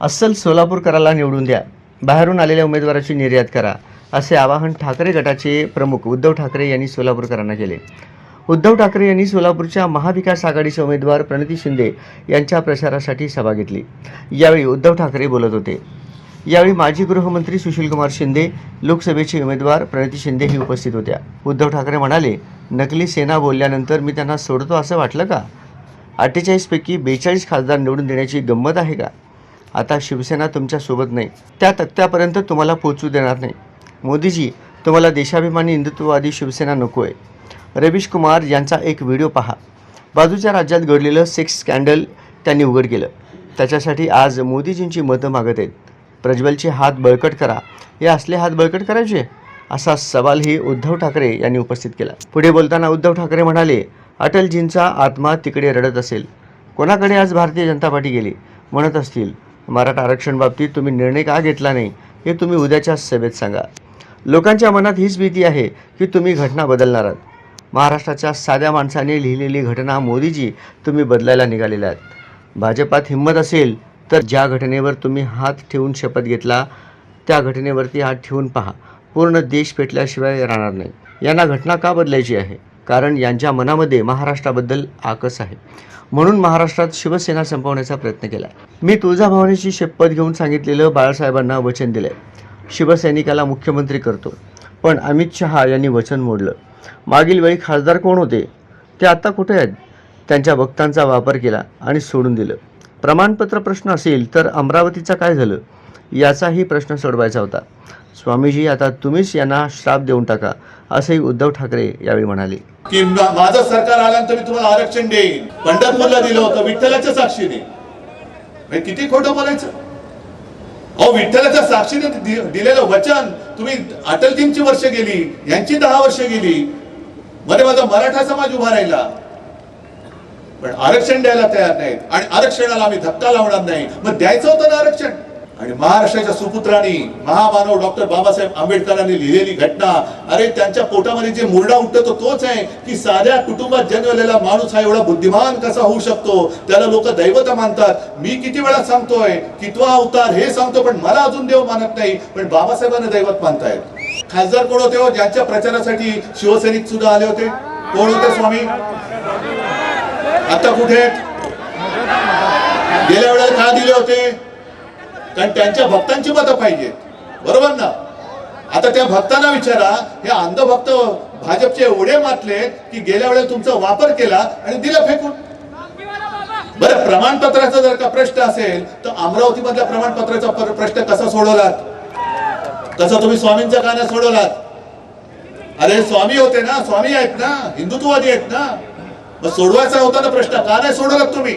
अस्सल सोलापूरकराला निवडून द्या. बाहेरून आलेल्या उमेदवाराची निर्यात करा असे आवाहन ठाकरे गटाचे प्रमुख उद्धव ठाकरे यांनी सोलापूरकरांना केले. उद्धव ठाकरे यांनी सोलापूरच्या महाविकास आघाडीचे उमेदवार प्रणिती शिंदे यांच्या प्रचारासाठी सभा घेतली. यावेळी उद्धव ठाकरे बोलत होते. यावेळी माजी गृहमंत्री सुशीलकुमार शिंदे लोकसभेचे उमेदवार प्रणिती शिंदे ही उपस्थित होत्या. उद्धव ठाकरे म्हणाले नकली सेना बोलल्यानंतर मी त्यांना सोडतो असं वाटलं का? अठ्ठेचाळीसपैकी बेचाळीस खासदार निवडून देण्याची गंमत आहे का? आता शिवसेना तुमच्यासोबत नाही. त्या तक्त्यापर्यंत तुम्हाला पोचू देणार नाही. मोदीजी तुम्हाला देशाभिमानी हिंदुत्ववादी शिवसेना नको आहे रवीश कुमार यांचा एक व्हिडिओ पहा. बाजूच्या राज्यात घडलेलं सेक्स स्कॅन्डल त्यांनी उघड केलं. त्याच्यासाठी आज मोदीजींची मतं मागत आहेत. प्रज्वलचे हात बळकट करा. हे असले हात बळकट करायचे? असा सवालही उद्धव ठाकरे यांनी उपस्थित केला. पुढे बोलताना उद्धव ठाकरे म्हणाले अटलजींचा आत्मा तिकडे रडत असेल. कोणाकडे आज भारतीय जनता पार्टी गेली? म्हणत असतील. मराठा आरक्षण बाबतीत तुम्ही निर्णय का घेतला नाही हे तुम्ही उद्याच्या सभेत सांगा. लोकांच्या मनात हीच भीती आहे की तुम्ही घटना बदलणार आहात. महाराष्ट्राच्या साध्या माणसाने लिहिलेली घटना मोदीजी तुम्ही बदलायला निघालेल्या आहेत. भाजपात हिंमत असेल तर ज्या घटनेवर तुम्ही हात ठेवून शपथ घेतला त्या घटनेवरती हात ठेवून पहा. पूर्ण देश पेटल्याशिवाय राहणार नाही. यांना घटना का बदलायची आहे? कारण यांच्या मनामध्ये महाराष्ट्राबद्दल आकस आहे. म्हणून महाराष्ट्रात शिवसेना संपवण्याचा प्रयत्न केला. मी तुळजाभवानीची शपथ घेऊन सांगितलेलं बाळासाहेबांना वचन दिलंय. शिवसैनिकाला मुख्यमंत्री करतो. पण अमित शहा यांनी वचन मोडलं. मागील वेळी खासदार कोण होते? ते आता कुठे आहेत? त्यांच्या भक्तांचा वापर केला आणि सोडून दिलं. प्रमाणपत्र प्रश्न असेल तर अमरावतीचा काय झालं? याचाही प्रश्न सोडवायचा होता. स्वामीजी आता तुम्हीच यांना श्राप देऊन टाका असंही उद्धव ठाकरे यावेळी म्हणाले. की माझं सरकार आल्यानंतर मी तुम्हाला आरक्षण देईन. पंढरपूरला दिलं होतं विठ्ठलाच्या साक्षीने. किती खोटं बोलायचं? अहो विठ्ठलाच्या साक्षीने दिलेलं वचन तुम्ही अटलजींची वर्ष गेली यांची दहा वर्ष गेली. मध्ये माझा मराठा समाज उभा राहिला. पण आरक्षण द्यायला तयार नाहीत आणि आरक्षणाला आम्ही धक्का लावणार नाही. मग द्यायचं होतं ना आरक्षण? आणि महाराष्ट्राच्या सुपुत्रांनी महामानव डॉक्टर बाबासाहेब आंबेडकरांनी लिहिलेली घटना अरे त्यांच्या पोटामध्ये जे मुरडा उठतो तो तोच आहे की साध्या कुटुंबात जन्मलेला माणूस हा एवढा बुद्धिमान कसा होऊ शकतो? त्याला लोक दैवत मानतात. मी किती वेळा सांगतोय कितवा अवतार हे सांगतो पण मला अजून देव मानत नाही पण बाबासाहेबांना दैवत मानतायत. खासदार कोण होते हो? ज्यांच्या प्रचारासाठी शिवसैनिक सुद्धा आले होते. कोण होते स्वामी? आता कुठे? गेल्या वेळेला का दिले होते? कारण त्यांच्या भक्तांची मतं पाहिजेत बरोबर ना? आता त्या भक्तांना विचारा हे अंधभक्त भाजपचे एवढे मातले की गेल्या वेळेला तुमचा वापर केला आणि दिलं फेकून. बरं प्रमाणपत्राचा जर का प्रश्न असेल तर अमरावती मधल्या प्रमाणपत्राचा प्रश्न कसा सोडवलात? कसा तुम्ही स्वामींच्या गाण्या सोडवलात? अरे स्वामी होते ना स्वामी आहेत ना हिंदुत्ववादी आहेत ना. मग सोडवायचा होता ना प्रश्न का नाही सोडवलात तुम्ही?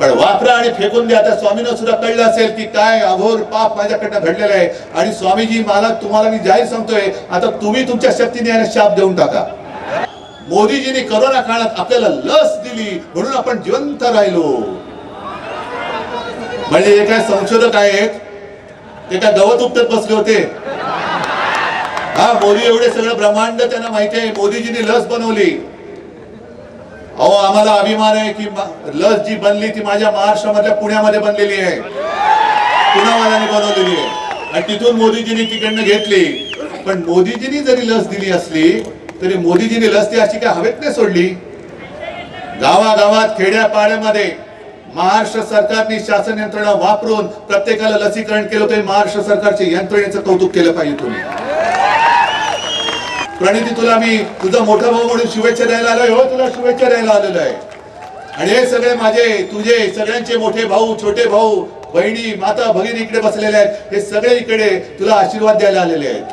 पण वापरा आणि फेकून द्या आता स्वामींना सुद्धा कळलं असेल की काय अघोर पाप माझ्याकडनं घडलेलं आहे. आणि स्वामीजी मला तुम्हाला मी जाहीर सांगतोय आता तुम्ही तुमच्या शक्तीने याला शाप देऊन टाका. मोदीजींनी करोना काळात आपल्याला लस दिली म्हणून आपण जिवंत राहिलो. म्हणजे हे काय संशोधक आहेत? ते काय गवत उपटत बसले होते? हा मोदी एवढे सगळं ब्रह्मांड त्यांना माहिती आहे. मोदीजींनी लस बनवली. अहो आम्हाला अभिमान आहे की लस जी बनली ती माझ्या महाराष्ट्रामधल्या पुण्यामध्ये बनलेली आहे. पुण्यावाल्याने बनवलेली आहे. आणि तिथून मोदीजींनी तिकडनं घेतली. पण मोदीजींनी जरी लस दिली असली तरी मोदीजींनी लस ती अशी काय हवेत नाही सोडली. गावागावात खेड्यापाड्यामध्ये महाराष्ट्र सरकारने शासन यंत्रणा वापरून प्रत्येकाला लसीकरण केलं तरी महाराष्ट्र सरकारच्या यंत्रणेचं कौतुक केलं पाहिजे तुम्ही. प्रणिती तुला मी तुझा मोठा भाऊ म्हणून शुभेच्छा द्यायला आलोय हो तुला शुभेच्छा द्यायला आलेलो आहे. आणि हे सगळे माझे तुझे सगळ्यांचे मोठे भाऊ छोटे भाऊ बहिणी माता भगिनी इकडे बसलेले आहेत. हे सगळे इकडे तुला आशीर्वाद द्यायला आलेले आहेत.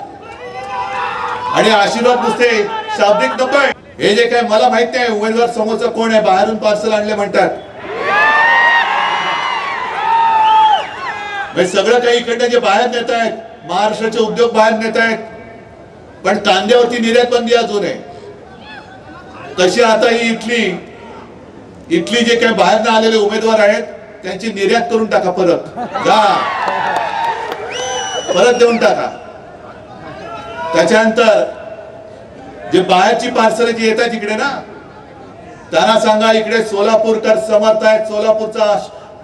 आणि आशीर्वाद नुसते शाब्दिक नकोय हे जे काय मला माहीत नाही उमेदवार समोरचा कोण आहे बाहेरून पार्सल आणले म्हणतात. सगळं काही इकडनं जे बाहेर नेत आहेत महाराष्ट्राचे उद्योग बाहेर नेत आहेत पण कांद्यावरती निर्यात बंदी अजून आहे. तशी आता ही इटली इटली जे काही बाहेर आलेले उमेदवार आहेत त्यांची निर्यात करून टाका परत. जा. परत देऊन टाका. त्याच्यानंतर जे बाहेरची पार्सल जी येतात इकडे ना त्यांना सांगा इकडे सोलापूरकर समर्थ आहेत. सोलापूरचा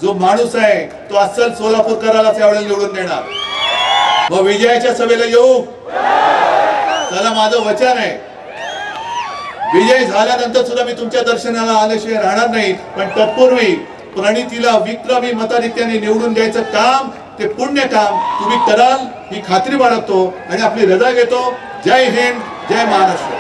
जो माणूस आहे तो अस्सल सोलापूरकरालाच यावेळेला निवडून देणार. मग विजयाच्या सभेला येऊ. त्याला माझं वचन आहे. विजय झाल्यानंतर सुद्धा मी तुमच्या दर्शनाला आल्याशिवाय राहणार नाही पण तत्पूर्वी प्रणितीला विक्रमी मताधिक्याने निवडून द्यायचं काम ते पुण्य काम तुम्ही कराल ही खात्री बाळगतो आणि आपली रजा घेतो. जय हिंद जय महाराष्ट्र.